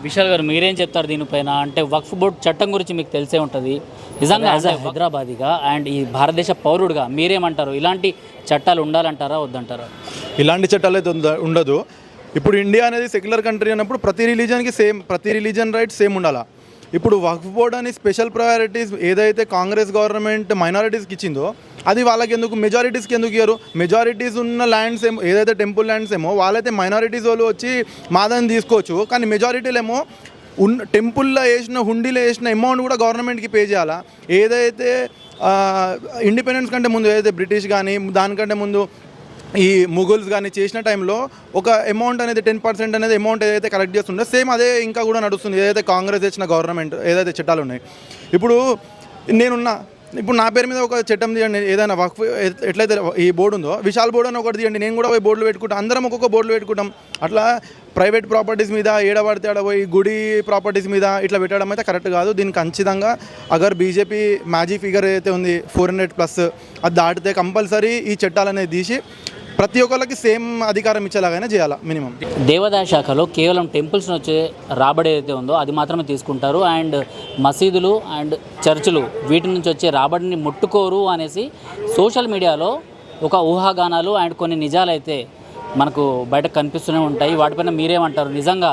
విశాల్ గారు మీరేం చెప్తారు దీనిపైన? అంటే వక్ఫ్ బోర్డ్ చట్టం గురించి మీకు తెలిసే ఉంటుంది. నిజంగా యాజ్ హైదరాబాదీగా అండ్ ఈ భారతదేశ పౌరుడుగా మీరేమంటారు? ఇలాంటి చట్టాలు ఉండాలంటారా వద్దంటారా? ఇలాంటి చట్టాలు అయితే ఉంద- ఉండదు. ఇప్పుడు ఇండియా అనేది సెక్యులర్ కంట్రీ అన్నప్పుడు ప్రతి రిలీజన్కి సేమ్ ప్రతి రిలీజన్ రైట్స్ సేమ్ ఉండాలా? ఇప్పుడు వక్ఫ్ బోర్డ్ అని స్పెషల్ ప్రయారిటీస్ ఏదైతే కాంగ్రెస్ గవర్నమెంట్ మైనారిటీస్కి ఇచ్చిందో అది వాళ్ళకి ఎందుకు మెజారిటీస్కి ఎందుకు ఇయ్యరు? మెజారిటీస్ ఉన్న ల్యాండ్స్ ఏమో ఏదైతే టెంపుల్ ల్యాండ్స్ ఏమో వాళ్ళైతే మైనారిటీస్ వాళ్ళు వచ్చి మాదని తీసుకోవచ్చు. కానీ మెజారిటీలు ఏమో ఉన్న టెంపుల్లో వేసిన హుండీలో వేసిన అమౌంట్ కూడా గవర్నమెంట్కి పే చేయాలా? ఏదైతే ఇండిపెండెన్స్ కంటే ముందు ఏదైతే బ్రిటిష్ కానీ దానికంటే ముందు ఈ ముగుల్స్ కానీ చేసిన టైంలో ఒక అమౌంట్ అనేది టెన్ పర్సెంట్ అనేది అమౌంట్ ఏదైతే కలెక్ట్ చేస్తుందో సేమ్ అదే ఇంకా కూడా నడుస్తుంది. ఏదైతే కాంగ్రెస్ తెచ్చిన గవర్నమెంట్ ఏదైతే చట్టాలు ఉన్నాయి. ఇప్పుడు నేనున్నా ఇప్పుడు నా పేరు మీద ఒక చట్టం తీయండి ఏదైనా వక్ఫ్ ఎట్లయితే ఈ బోర్డు ఉందో విశాల్ బోర్డు అని ఒకటి తీయండి నేను కూడా పోయి బోర్డులు పెట్టుకుంటాం అందరం ఒక్కొక్క బోర్డులు పెట్టుకుంటాం. అట్లా ప్రైవేట్ ప్రాపర్టీస్ మీద ఏడబడితే ఆడ పోయి గుడి ప్రాపర్టీస్ మీద ఇట్లా పెట్టడం అయితే కరెక్ట్ కాదు. దీనికి ఖచ్చితంగా అగర్ బీజేపీ మ్యాజిక్ ఫిగర్ అయితే ఉంది ఫోర్ హండ్రెడ్ ప్లస్ అది దాటితే కంపల్సరీ ఈ చట్టాలు అనేది తీసి ప్రతి ఒక్కరికి సేమ్ అధికారం ఇచ్చేలాగానే చేయాలి మినిమం. దేవాదాయ శాఖలో కేవలం టెంపుల్స్ వచ్చే రాబడి ఏదైతే ఉందో అది మాత్రమే తీసుకుంటారు. అండ్ మసీదులు అండ్ చర్చిలు వీటి నుంచి వచ్చే రాబడిని ముట్టుకోరు అనేసి సోషల్ మీడియాలో ఒక ఊహాగానాలు అండ్ కొన్ని నిజాలైతే మనకు బయట కనిపిస్తూనే ఉంటాయి. వాటిపైన మీరేమంటారు? నిజంగా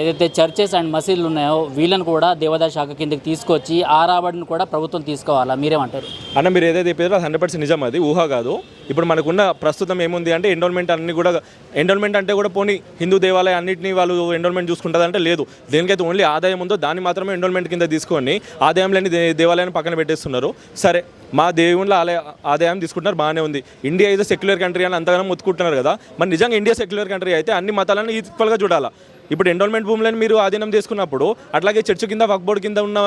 ఏదైతే చర్చెస్ అండ్ మసీదులు ఉన్నాయో వీళ్ళని కూడా దేవాదాయ శాఖ కిందకి తీసుకొచ్చి ఆ రాబడిని కూడా ప్రభుత్వం తీసుకోవాలా? మీరేమంటారు? అన్న మీరు ఏదైతే చెప్పారో హండ్రెడ్ పర్సెంట్ నిజం అది ఊహ కాదు. ఇప్పుడు మనకున్న ప్రస్తుతం ఏముంది అంటే ఎండోల్మెంట్ అన్ని కూడా ఎండోల్మెంట్ అంటే కూడా పోనీ హిందూ దేవాలయ అన్నింటినీ వాళ్ళు ఎండోల్మెంట్ చూసుకుంటారంటే అంటే లేదు. దేనికైతే ఓన్లీ ఆదాయం ఉందో దాన్ని మాత్రమే ఎండోల్మెంట్ కింద తీసుకొని ఆదాయం లేని దే దేవాలయాన్ని పక్కన పెట్టేస్తున్నారు. సరే మా దేవుళ్ళ ఆలయ ఆదాయం తీసుకుంటున్నారు బాగానే ఉంది. ఇండియా ఇది సెక్యులర్ కంట్రీ అని అంతగానో మొత్తుకుంటున్నారు కదా. మరి నిజంగా ఇండియా సెక్యులర్ కంట్రీ అయితే అన్ని మతాలను ఈక్వల్గా చూడాలా? ఇప్పుడు ఎండోల్మెంట్ భూములను మీరు ఆధీనం తీసుకున్నప్పుడు అట్లాగే చర్చ్ కింద వక్ బోర్డు కింద ఉన్న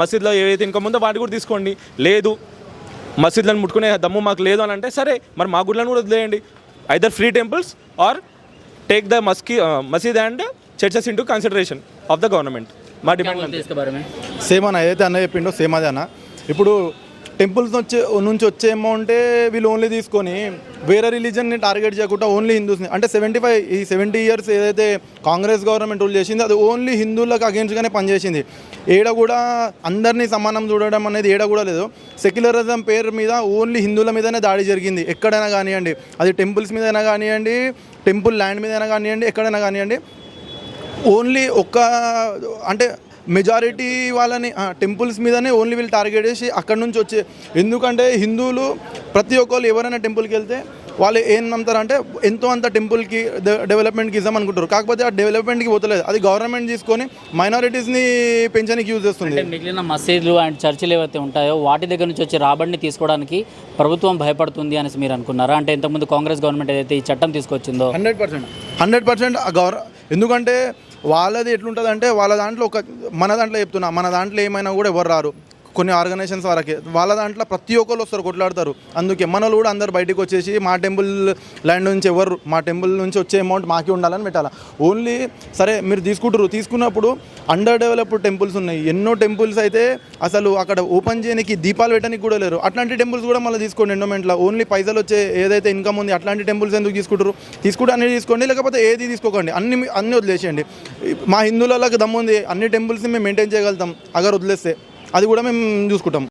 మసీద్లో ఏవైతే ఇన్కమ్ ఉందో వాటి కూడా తీసుకోండి. లేదు. మసీద్లను ముట్టుకునే దమ్ము మాకు లేదు అని అంటే సరే మరి మా గుడ్లను కూడా వదిలేయండి. Either free temples or take the mosque మసీద్ and churches into consideration of the government మా డిమాండ్ సేమ్ అన్న ఏదైతే అన్న చెప్పిండో సేమ్ అదే అన్న. ఇప్పుడు టెంపుల్స్ వచ్చే నుంచి వచ్చే అమౌంటే వీళ్ళు ఓన్లీ తీసుకొని వేరే రిలీజన్ని టార్గెట్ చేయకుండా ఓన్లీ హిందూస్ని. అంటే సెవెంటీ ఫైవ్ ఈ సెవెంటీ ఇయర్స్ ఏదైతే కాంగ్రెస్ గవర్నమెంట్ రూల్ చేసింది అది ఓన్లీ హిందువులకు అగేన్స్ట్గానే పనిచేసింది. ఏడ కూడా అందరినీ సమానం చూడడం అనేది ఏడ కూడా లేదు. సెక్యులరిజం పేరు మీద ఓన్లీ హిందువుల మీదనే దాడి జరిగింది. ఎక్కడైనా కానివ్వండి అది టెంపుల్స్ మీదైనా కానివ్వండి టెంపుల్ ల్యాండ్ మీదైనా కానివ్వండి ఎక్కడైనా కానివ్వండి ఓన్లీ ఒక్క అంటే మెజారిటీ వాళ్ళని టెంపుల్స్ మీదనే ఓన్లీ వీళ్ళు టార్గెట్ చేసి అక్కడ నుంచి వచ్చే ఎందుకంటే హిందువులు ప్రతి ఒక్కళ్ళు ఎవరైనా టెంపుల్కి వెళ్తే వాళ్ళు ఏం నమ్ముతారంటే ఎంతో అంత టెంపుల్కి డెవలప్మెంట్కి ఇద్దాం అనుకుంటారు. కాకపోతే ఆ డెవలప్మెంట్కి పోతలేదు. అది గవర్నమెంట్ తీసుకొని మైనారిటీస్ని పెంచడానికి యూజ్ చేస్తుంది. అంటే మిగిలిన మసీదులు అండ్ చర్చిలు ఏవైతే ఉంటాయో వాటి దగ్గర నుంచి వచ్చే రాబడిని తీసుకోవడానికి ప్రభుత్వం భయపడుతుంది అనేసి మీరు అనుకున్నారా? అంటే ఇంతకుముందు కాంగ్రెస్ గవర్నమెంట్ ఏదైతే ఈ చట్టం తీసుకొచ్చిందో? Hundred percent. హండ్రెడ్ పర్సెంట్ ఎందుకంటే వాళ్ళది ఎట్లుంటుంది అంటే వాళ్ళ దాంట్లో ఒక మన దాంట్లో చెప్తున్నా మన దాంట్లో ఏమైనా కూడా ఎవరు రారు. కొన్ని ఆర్గనైజేషన్స్ వరకే. వాళ్ళ దాంట్లో ప్రతి ఒక్కరు వస్తారు కొట్లాడతారు. అందుకే మనలు కూడా అందరు బయటకు వచ్చేసి మా టెంపుల్ ల్యాండ్ నుంచి ఎవరు మా టెంపుల్ నుంచి వచ్చే అమౌంట్ మాకే ఉండాలని పెట్టాలి. ఓన్లీ సరే మీరు తీసుకుంటారు తీసుకున్నప్పుడు అండర్ డెవలప్డ్ టెంపుల్స్ ఉన్నాయి. ఎన్నో టెంపుల్స్ అయితే అసలు అక్కడ ఓపెన్ చేయడానికి దీపాలు పెట్టడానికి కూడా లేరు. అట్లాంటి టెంపుల్స్ కూడా మళ్ళీ తీసుకోండి ఎండోమెంట్లో ఓన్లీ పైసలు వచ్చే ఏదైతే ఇన్కమ్ ఉంది అట్లాంటి టెంపుల్స్ ఎందుకు తీసుకుంటారు తీసుకుంటే అన్ని తీసుకోండి లేకపోతే ఏది తీసుకోకండి. అన్ని అన్ని వదిలేసేయండి. మా హిందువులకు దమ్ముంది అన్ని టెంపుల్స్ని మేము మెయింటైన్ చేయగలుగుతాం. అగర్ వదిలేస్తే. అది కూడా మేము చూసుకుంటాం.